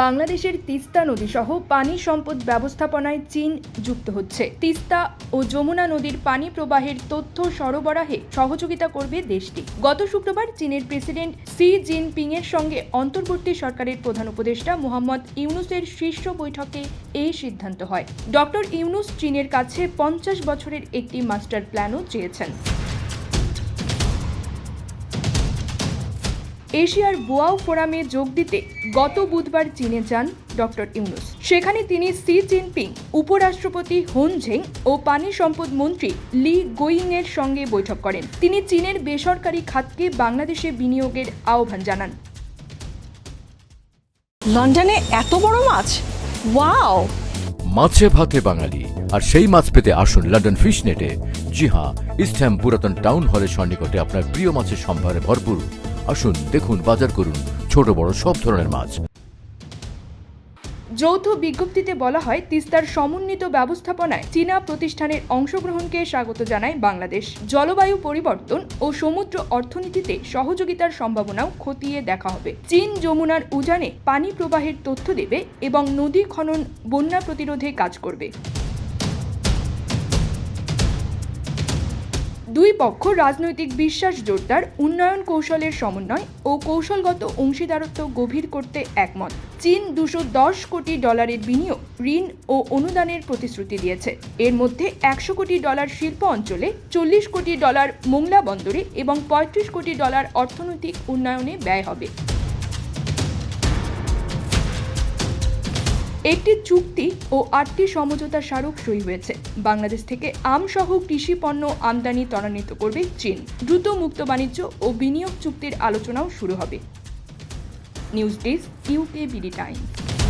বাংলাদেশের তিস্তা নদী সহ পানি সম্পদ ব্যবস্থাপনায় চীন যুক্ত হচ্ছে। তিস্তা ও যমুনা নদীর পানি প্রবাহের তথ্য সরবরাহে সহযোগিতা করবে দেশটি। গত শুক্রবার চীনের প্রেসিডেন্ট সি জিনপিং এর সঙ্গে অন্তর্বর্তী সরকারের প্রধান উপদেষ্টা মোহাম্মদ ইউনুসের শীর্ষ বৈঠকে এই সিদ্ধান্ত হয়। ডক্টর ইউনুস চীনের কাছে পঞ্চাশ বছরের একটি মাস্টার প্ল্যানও চেয়েছেন। এশিয়ার বোয়াও ফোরামে যোগ দিতে গত বুধবার চীনে যান ডক্টর ইউনুস। সেখানে তিনি সি জিনপিং উপরাষ্ট্রপতি হুন ঝেং ও পানি সম্পদ মন্ত্রী লি গোয়িং এর সঙ্গে বৈঠক করেন। তিনি চীনের বেসরকারি খাতকে বাংলাদেশে বিনিয়োগের আহ্বান জানান। লন্ডনে এত বড় মাছ? ওয়াও! মাছে ভাতে বাঙালি আর সেই মাছ পেতে আসুন লন্ডন ফিশ নেটে। জি হ্যাঁ ইস্টহ্যাম পুরাতন টাউন হলের সন্নিকটে আপনার প্রিয় মাছের সম্ভারে ভরপুর আসুন, দেখুন, বাজার করুন, ছোট, বড়, সব ধরনের মাছ। যৌথ বিজ্ঞপ্তিতে বলা হয়, তিস্তার সমন্বিত ব্যবস্থাপনায় চীনা প্রতিষ্ঠানের অংশগ্রহণকে স্বাগত জানায় বাংলাদেশ। জলবায়ু পরিবর্তন ও সমুদ্র অর্থনীতিতে সহযোগিতার সম্ভাবনাও খতিয়ে দেখা হবে। চীন যমুনার উজানে পানি প্রবাহের তথ্য দেবে এবং নদী খনন, বন্যা প্রতিরোধে কাজ করবে। দুই পক্ষ রাজনৈতিক বিশ্বাস জোরদার, উন্নয়ন কৌশলের সমন্বয় ও কৌশলগত অংশীদারত্ব গভীর করতে একমত। চীন দুশো দশ কোটি ডলারের বিনিয়োগ, ঋণ ও অনুদানের প্রতিশ্রুতি দিয়েছে। এর মধ্যে একশো কোটি ডলার শিল্প অঞ্চলে, চল্লিশ কোটি ডলার মোংলা বন্দরে এবং পঁয়ত্রিশ কোটি ডলার অর্থনৈতিক উন্নয়নে ব্যয় হবে। একটি চুক্তি ও আটটি সমঝোতা স্মারক সই হয়েছে। বাংলাদেশ থেকে আমসহ কৃষি পণ্য আমদানি ত্বরান্বিত করবে চীন। দ্রুত মুক্ত বাণিজ্য ও বিনিয়োগ চুক্তির আলোচনাও শুরু হবে। News desk UK BD Times.